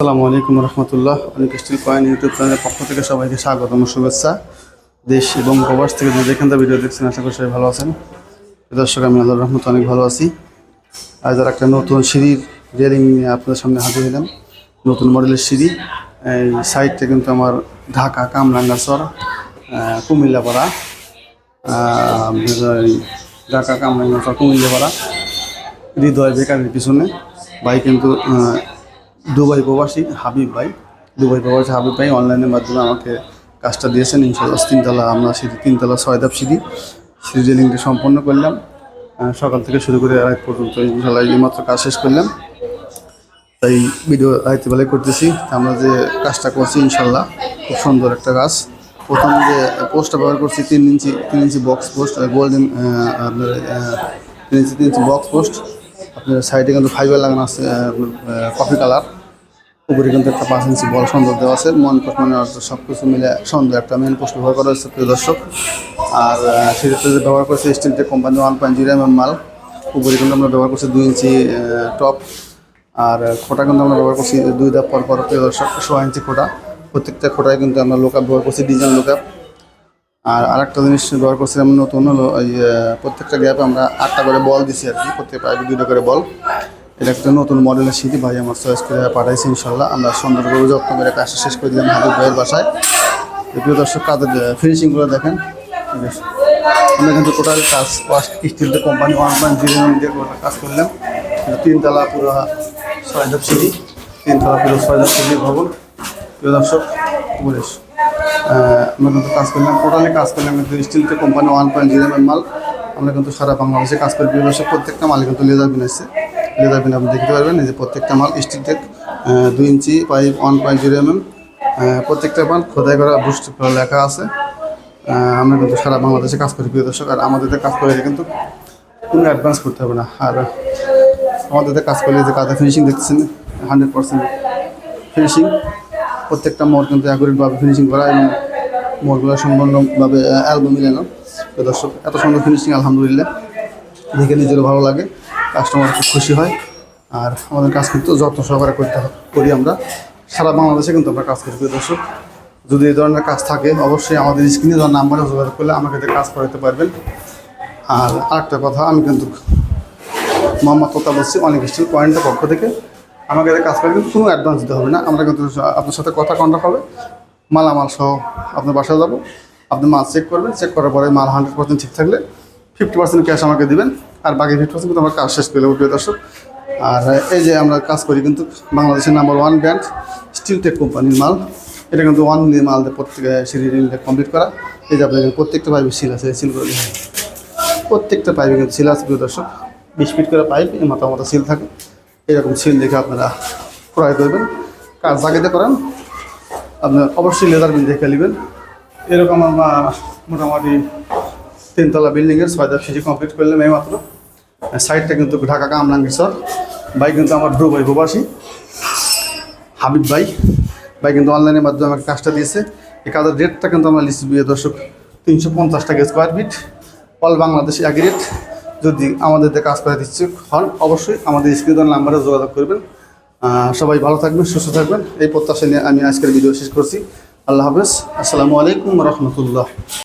আসসালামু আলাইকুম রহমতুল্লাহ। অনেক স্টিল কয়েন ইউটিউব চ্যানেলের পক্ষ থেকে সবাইকে স্বাগতম শুভেচ্ছা। দেশ এবং প্রবাস থেকে যে যেখান থেকে ভিডিও দেখছেন আশা করি সবাই ভালো আছেন। দর্শক আমি আল্লাহ রহমত অনেক ভালো আছি। আজ আর একটা নতুন সিঁড়ির রেলিং নিয়ে আপনাদের সামনে হাজির হলাম। নতুন মডেলের সিঁড়ি। এই সাইডটা কিন্তু আমার ঢাকা কামরাঙ্গাচর আহ, কুমিল্লাপাড়া। ঢাকা কামরাঙ্গাচর কুমিল্লাপাড়া। হৃদয় বেকারের পিছনে। ভাই কিন্তু দুবাই প্রবাসী হাবিব ভাই। দুবাই প্রবাসী হাবিব ভাই অনলাইনের মাধ্যমে আমাকে কাজটা দিয়েছেন ইনশাল্লাহ তিনতলা, আমরা সিঁড়ি, তিনতলা ছয় ধাপ সিঁড়ি। সিঁড়ি রেলিংটা সম্পন্ন করলাম। সকাল থেকে শুরু করে রাত পর্যন্ত ইনশাল্লাহ এই মাত্র কাজ শেষ করলাম। তাই ভিডিও রাইতে বেলায় করতেছি। আমরা যে কাজটা করছি ইনশাল্লাহ খুব সুন্দর একটা কাজ। প্রথম যে পোস্টটা ব্যবহার করছি, তিন ইঞ্চি তিন ইঞ্চি বক্স পোস্ট, গোল্ডেন আপনার তিন ইঞ্চি তিন ইঞ্চি বক্স পোস্ট। আপনার সাইডে কিন্তু ফাইবার লাগানো আছে কফি কালার উপরে কিন্তু একটা পাঁচ ইঞ্চি বল সুন্দর দেওয়া আছে, মন মানে সব কিছু মিলে সুন্দর একটা মেন পোস্ট ব্যবহার করা হচ্ছে প্রিয় দর্শক। আর সেটা ব্যবহার করছে Steeltech company one point zero M মাল, উপরে কিন্তু আমরা ব্যবহার করছি দুই ইঞ্চি টপ আর খোটা কিন্তু আমরা ব্যবহার করছি দুই ধাপ পর পর, প্রিয় দর্শক, সোয়া ইঞ্চি খোটা। প্রত্যেকটা খোটায় কিন্তু আমরা লোকআপ ব্যবহার করছি ডিজাইন লোকআপ আর আরেকটা জিনিস ব্যবহার করছিলাম নতুন হলো প্রত্যেকটা গ্যাপে আমরা আটটা করে বল দিছি আর কি প্রত্যেক পাইপে দুটো করে বল। এটা একটা নতুন মডেলের সিটি ভাই আমার চয়েস করে পাঠাইছি ইনশাল্লাহ আমরা সুন্দর করে যত্ন করে কাজটা শেষ করে দিলাম হাবিব ভাইয়ের বাসায়। প্রিয় দর্শক কাজের ফিনিশিংগুলো দেখেন। আমরা কিন্তু টোটাল কাজ waste steel company one point zero দিয়ে কাজ করলাম। তিনতলা পুরো ছয় ধাপ সিঁড়ি তিনতলা পুরো ছয় ধাপ সিঁড়ি ভবন। প্রিয় দর্শক। আহ, আমরা কিন্তু কাজ করলাম। টোটালি কাজ করলাম কিন্তু স্টিলতে কোম্পানি ওয়ান পয়েন্ট জিরো মাল। আমরা কিন্তু সারা বাংলাদেশে কাজ করি। দর্শক, প্রত্যেকটা মাল কিন্তু লেদার বিন আছে। লেদার বিন আপনি দেখতে পারবেন যে প্রত্যেকটা মাল স্টিলটেক দুই inch pipe one point zero M M. প্রত্যেকটা মাল খোদাই করা বুস্ট লেখা আছে। আমরা কিন্তু সারা বাংলাদেশে কাজ করি, প্রিয় দর্শক। আর আমাদের কাজ করে কিন্তু কোনো অ্যাডভান্স করতে হবে না। আর আমাদের কাজ করলে যে কাজে ফিনিশিং দেখতেছেন হান্ড্রেড পার্সেন্ট ফিনিশিং প্রত্যেকটা মোড় কিন্তু অ্যাকুরেটভাবে ফিনিশিং করা এবং মোড়গুলো সম্পূর্ণভাবে অ্যালবাম মিলানো তো দর্শক, এত সুন্দর ফিনিশিং আলহামদুলিল্লাহ। দেখে নিজেরও ভালো লাগে কাস্টমার খুব খুশি হয়। আর আমাদের কাজ কিন্তু যত্ন সহকারে করতে করি আমরা। সারা বাংলাদেশে কিন্তু আমরা কাজ করি দর্শক। যদি এই ধরনের কাজ থাকে, অবশ্যই আমাদের স্ক্রিনে দেওয়ার নাম্বারে যোগাযোগ করলে আমাকে কাজ করাতে পারবেন। আর আরেকটা কথা, আমি কিন্তু মোহাম্মদ তোতা বলছি অনেক স্টিল পয়েন্টের পক্ষ থেকে আমাকে কাজ করে কিন্তু কোনো অ্যাডভান্স দিতে হবে না। আমরা কিন্তু আপনার সাথে কথা কন্ট্যাক্ট হবে। মালামাল সহ আপনার বাসায় যাব। আপনি মাল চেক করবেন। চেক করার পরে মাল হান্ড্রেড পার্সেন্ট ঠিক থাকলে ফিফটি পার্সেন্ট ক্যাশ আমাকে দিবেন। আর বাকি ফিফটি পার্সেন্ট কিন্তু আমার কাজ শেষ দেবো, প্রিয় দর্শক। আর এই যে আমরা কাজ করি কিন্তু বাংলাদেশের number one brand still take কোম্পানির মাল। এটা কিন্তু ওয়ান মাল দিয়ে প্রত্যেকে সিরিয়াল কমপ্লিট করা। এই যে আপনাদের প্রত্যেকটা পাইপে সিল আছে সিল করে প্রত্যেকটা পাইপে কিন্তু সিল আছে, প্রিয় দর্শক। বিশ ফিট করে পাইপ মাথা মাথা সিল থাকে। এরকম সিল দেখে আপনারা ক্রয় করবেন। কাজ জাগিতে করেন, আপনার অবশ্যই লেদার বিল দেখে নেবেন। এরকম আমরা মোটামুটি তিনতলা বিল্ডিংয়ের ছয় ধাপ সিটি কমপ্লিট করলাম এই মাত্র সাইডটা কিন্তু ঢাকা কামরাঙ্গি স্যার ভাই কিন্তু আমার দুবাই প্রবাসী, হাবিব ভাই। ভাই কিন্তু অনলাইনের মাধ্যমে আমাকে কাজটা দিয়েছে। এই কাজের রেটটা কিন্তু আমরা লিস্ট দিয়ে দর্শক তিনশো পঞ্চাশ টাকা স্কোয়ার ফিট অল বাংলাদেশে একই রেট যদি আমাদের কাজ করে দিচ্ছে হন, অবশ্যই আমাদের স্ক্রিন নাম্বারে যোগাযোগ করবেন। সবাই ভালো থাকবেন, সুস্থ থাকবেন। এই প্রত্যাশা নিয়ে আমি আজকের ভিডিও শেষ করছি। আল্লাহ হাফেজ। আসসালামু আলাইকুম রহমতুল্লাহ।